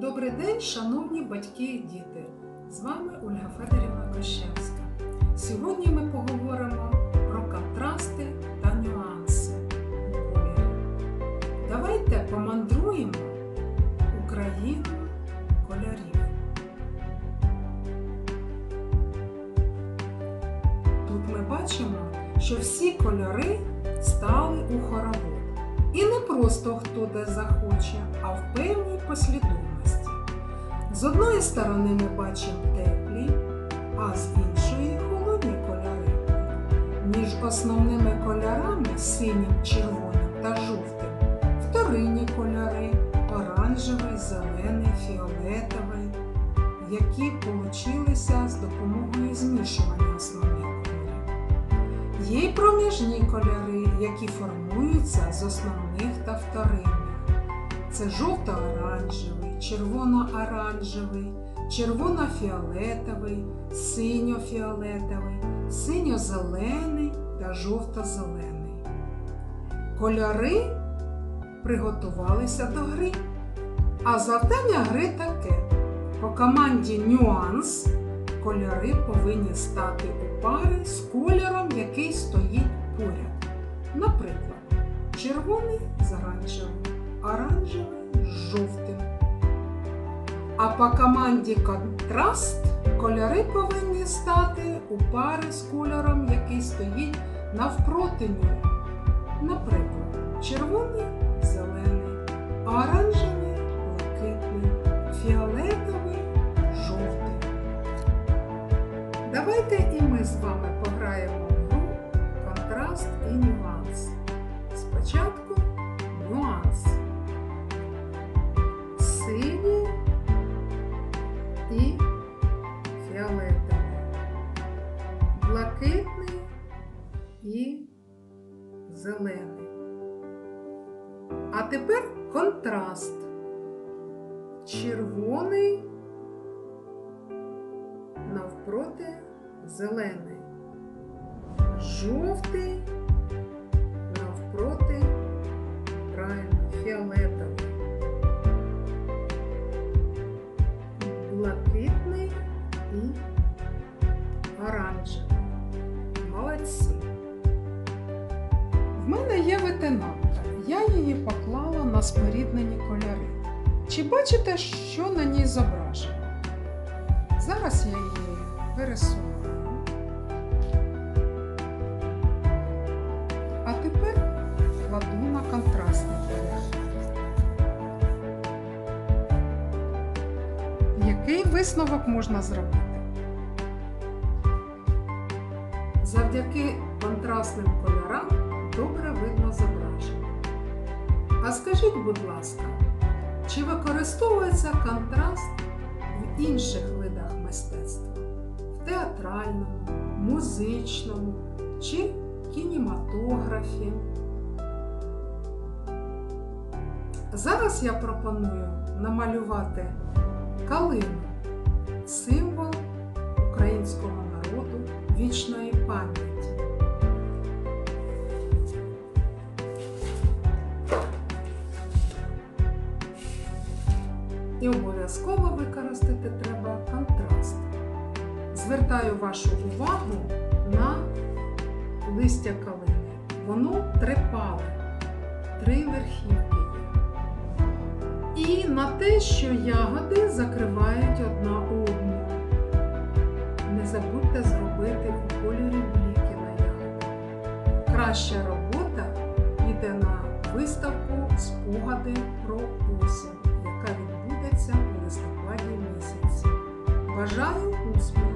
Добрий день, шановні батьки і діти! З вами Ольга Федорівна Крощевська. Сьогодні ми поговоримо про контрасти та нюанси у кольорі. Давайте помандруємо Україну кольорів. Тут ми бачимо, що всі кольори стали у хоровод. І не просто хто де захоче, а в певній послідовності. З одної сторони ми бачимо теплі, а з іншої холодні кольори. Між основними кольорами синім, червоним та жовтим вторинні кольори оранжевий, зелений, фіолетовий, які получилися з допомогою змішування основних. Є й проміжні кольори, які формуються з основних та вторинних. Це жовто-оранжевий, червоно-оранжевий, червоно-фіолетовий, синьо-фіолетовий, синьо-зелений та жовто-зелений. Кольори приготувалися до гри. А завдання гри таке: по команді Нюанс кольори повинні стати у пари з кольором, який стоїть поряд. Наприклад, червоний з оранжевим, оранжевий з жовтим. А по команді контраст кольори повинні стати у пари з кольором, який стоїть навпроти нього. Наприклад, червоний зелений, а оранжевий Давайте і ми з вами пограємо в гру контраст і нюанс. Спочатку нюанс. Синій і фіолетовий. Блакитний і зелений. А тепер контраст. Червоний навпроти зелений, жовтий навпроти правильно, фіолетовий, блакитний і оранжевий. Молодці. В мене є ветенанка. Я її поклала на споріднені кольори. Чи бачите, що на ній зображено? Зараз я її пересуваю. На контрастний колір. Який висновок можна зробити? Завдяки контрастним кольорам добре видно зображення. А скажіть, будь ласка, чи використовується контраст в інших видах мистецтва? В театральному, музичному чи кінематографі? Зараз я пропоную намалювати калину символ українського народу вічної пам'яті. І обов'язково використати треба контраст. Звертаю вашу увагу на листя калини. Воно трипале, три верхівки. І на те, що ягоди закривають одна одну. Не забудьте зробити у кольорі бліки на ягоди. Краща робота йде на виставку спогади про осінь, яка відбудеться у листопаді місяці. Бажаю успіху!